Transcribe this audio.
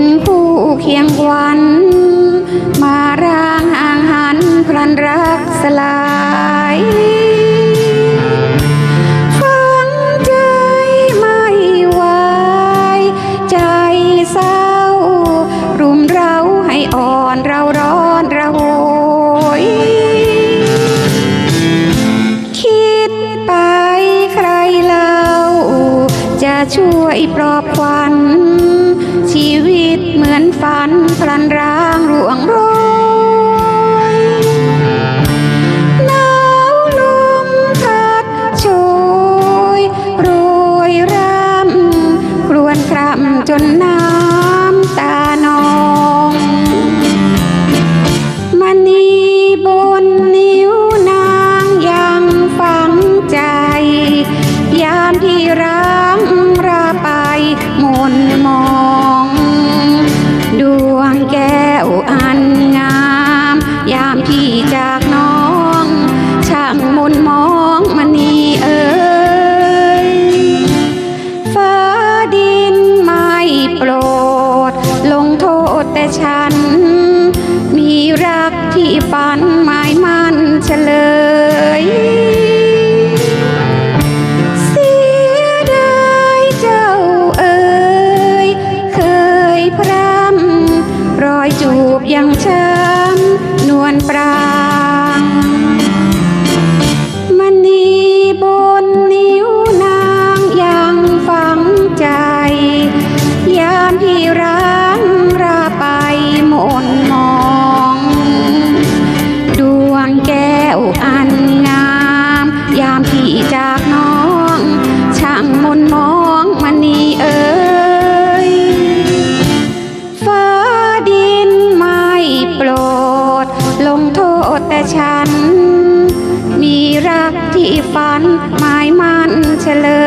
นคู่เคียงวัน มาร่างห่างหันพลันรักสลายฟังใจไม่ไหวใจเศร้า รุมเราให้อ่อนเราร้อนเระโหยคิดไปใครเล่าจะช่วยปลอบขวัญชีวิตเหมือ นฝันพลันร้างร่วงโรยหนาวลมพัดโชยโรยรำครวนคร่ำจนน้ นวลปรางมณีบนนิ้วนางยังฝังใจ ยามที่ร้างราไปหมนมอง ดวงแก้วอันงาม ยามที่จากน้อง แต่ฉัน มีรักที่ฝันหมายมั่นเฉลย